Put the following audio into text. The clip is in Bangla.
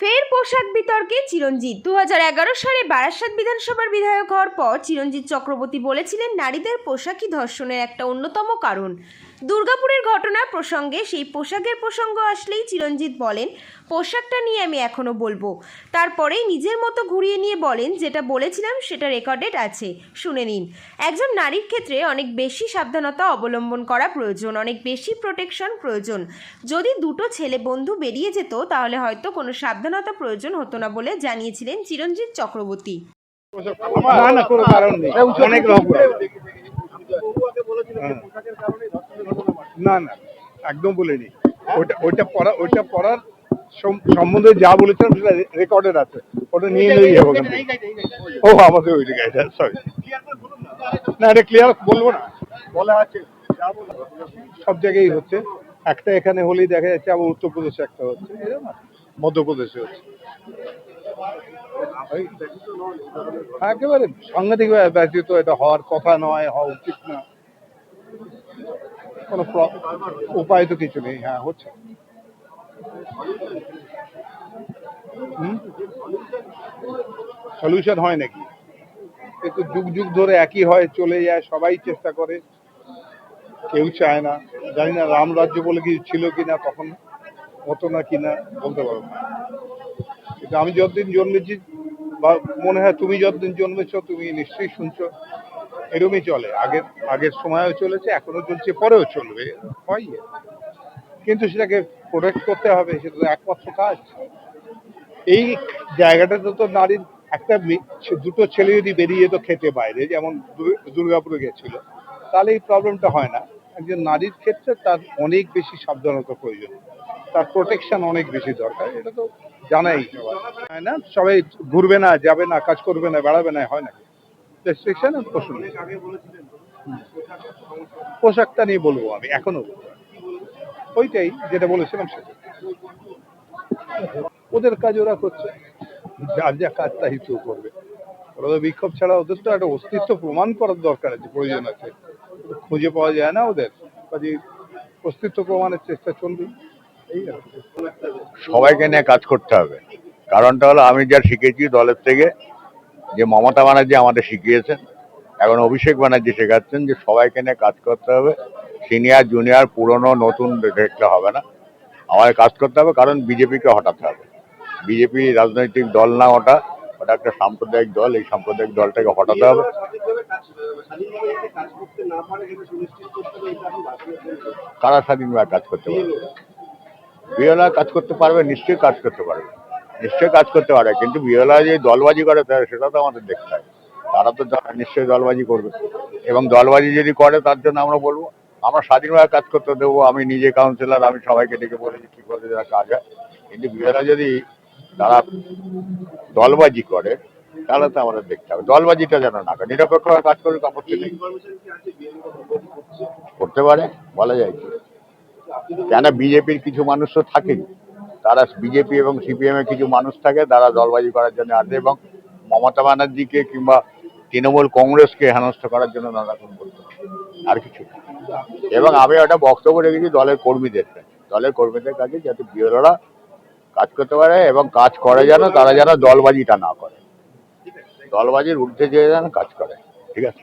ফের পোশাক বিতর্কে চিরঞ্জিত। দু হাজার এগারো সালে বারাসাত বিধানসভার বিধায়ক হওয়ার পর চিরঞ্জিত চক্রবর্তী বলেছিলেন, নারীদের পোশাকই ধর্ষণের একটা অন্যতম কারণ। দুর্গাপুরের ঘটনা প্রসঙ্গে সেই পোশাকের প্রসঙ্গ আসলেই চিরঞ্জিত বলেন, পোশাকটা নিয়ে আমি এখনও বলব। তারপরেই নিজের মতো ঘুরিয়ে নিয়ে বলেন, যেটা বলেছিলাম সেটা রেকর্ডেড আছে, শুনে নিন। একজন নারীর ক্ষেত্রে অনেক বেশি সাবধানতা অবলম্বন করা প্রয়োজন, অনেক বেশি প্রোটেকশন প্রয়োজন। যদি দুটো ছেলে বন্ধু বেরিয়ে যেত, তাহলে হয়তো কোনো সাবধানতা প্রয়োজন হতো না বলে জানিয়েছিলেন চিরঞ্জিত চক্রবর্তী। না না, কোনো কারণ নেই। অনেক। না না একদম বলিনি। ওইটা ওইটা পড়া ওইটা পড়ার সম্বন্ধে যা বলেছিলাম সেটা রেকর্ডেড আছে। ওটা নিয়ে নিয়েই যাব ও আমাদের ওই দিকে সরি না। এটা ক্লিয়ার বলব না। বলা আছে সব জায়গায় হচ্ছে। একটা এখানে হলেই দেখা যাচ্ছে আবার উত্তরপ্রদেশে একটা হচ্ছে। মধ্যপ্রদেশে হচ্ছে। একেবারে সাংঘাতিক ব্যতীত এটা হওয়ার কথা নয় হওয়া উচিত না। কোনো উপায় তো কিছু নেই হ্যাঁ হচ্ছে। সলিউশন হয় নাকি? কিন্তু যুগ যুগ ধরে একই হয়, চলে যায়, সবাই চেষ্টা করে। কেউ চায় না। জানি না রাম রাজ্য বলে কিছু ছিল কিনা, তখন হতো না কিনা, বলতে পারব না। কিন্তু আমি যতদিন জন্মেছি, বা মনে হয় তুমি যতদিন জন্মেছ, তুমি নিশ্চয়ই শুনছো। এরমই চলে। আগের আগের সময়ও চলেছে এখনও চলছে, পরেও চলবে, হয় কিন্তু সেটাকে প্রোটেক্ট করতে হবে, সেটা তো একমাত্র কাজ। এই জায়গাটাতে তো নারীর একটা দুটো ছেলে যদি বেরিয়ে যেত খেতে বাইরে, যেমন দুর্গাপুরে গেছিল, তাহলে এই প্রবলেমটা হয় না। একজন নারীর ক্ষেত্রে তার অনেক বেশি সাবধানতা প্রয়োজন। তার প্রোটেকশন অনেক বেশি দরকার, এটা তো জানাই সবাই। না? সবাই ঘুরবে না, যাবে না, কাজ করবে না, বেড়াবে না, হয় না রেস্ট্রিকশন প্রশ্ন নেই। পোশাকটা নিয়ে বলব আমি, এখনও ওইটাই যেটা বলেছিলাম সেটা। ওদের কাজ ওরা করছে। যার যা কাজ তাই তো করবে। ওরা তো বিক্ষোভ ছাড়া ওদের তো একটা অস্তিত্ব প্রমাণ করার দরকার আছে, প্রয়োজন আছে। খুঁজে পাওয়া যায় না ওদের। কাজে অস্তিত্ব প্রমাণের চেষ্টা চলবে। সবাইকে নিয়ে কাজ করতে হবে। কারণটা হলো আমি যা শিখেছি দলের থেকে যে মমতা ব্যানার্জি আমাদের শিখিয়েছেন, এখন অভিষেক ব্যানার্জি শেখাচ্ছেন যে সবাইকে নিয়ে কাজ করতে হবে। সিনিয়র, জুনিয়র, পুরনো, নতুন দেখলে হবে না। আমাদের কাজ করতে হবে, কারণ বিজেপিকে হটাতে হবে। বিজেপি রাজনৈতিক দল না ওটা ওটা একটা সাম্প্রদায়িক দল, এই সাম্প্রদায়িক দলটাকে হটাতে হবে। কারা স্বাধীনভাবে কাজ করতে পারবে? বিএলআ কাজ করতে পারবে, নিশ্চয়ই কাজ করতে পারবে। নিশ্চয়ই কাজ করতে পারে, কিন্তু বিএলআ যে দলবাজি করে তার, সেটা তো আমাদের দেখতে হয়। তারা তো নিশ্চয়ই দলবাজি করবে। এবং দলবাজি যদি করে, তার জন্য আমরা বলব, আমরা স্বাধীনভাবে কাজ করতে দেবো, আমি নিজে কাউন্সিলর আমি সবাইকে ডেকে বলেছি কি করে যারা কাজ হয়। কিন্তু বিএলআ যদি তারা দলবাজি করে, তাহলে তো আমাদের দেখতে হবে। দলবাজিটা যেন না করে, নিরপেক্ষভাবে কাজ করবে আপত্তি নেই। করতে পারে, বলা যায় কেন বিজেপির কিছু মানুষ তো থাকেই তারা বিজেপি এবং সিপিএম এর কিছু মানুষ থাকে, তারা দলবাজি করার জন্য আসে এবং মমতা ব্যানার্জিকে কিংবা তৃণমূল কংগ্রেসকে হেনস্থ করার জন্য নানা করতে আর কিছু এবং আমি একটা বক্তব্য রেখেছি দলের কর্মীদের দলের কর্মীদের কাছে যাতে বিরোধীরা কাজ করতে পারে এবং কাজ করে যেন তারা যেন দলবাজিটা না করে। দলবাজির ঊর্ধ্বে যে যেন কাজ করে। ঠিক আছে?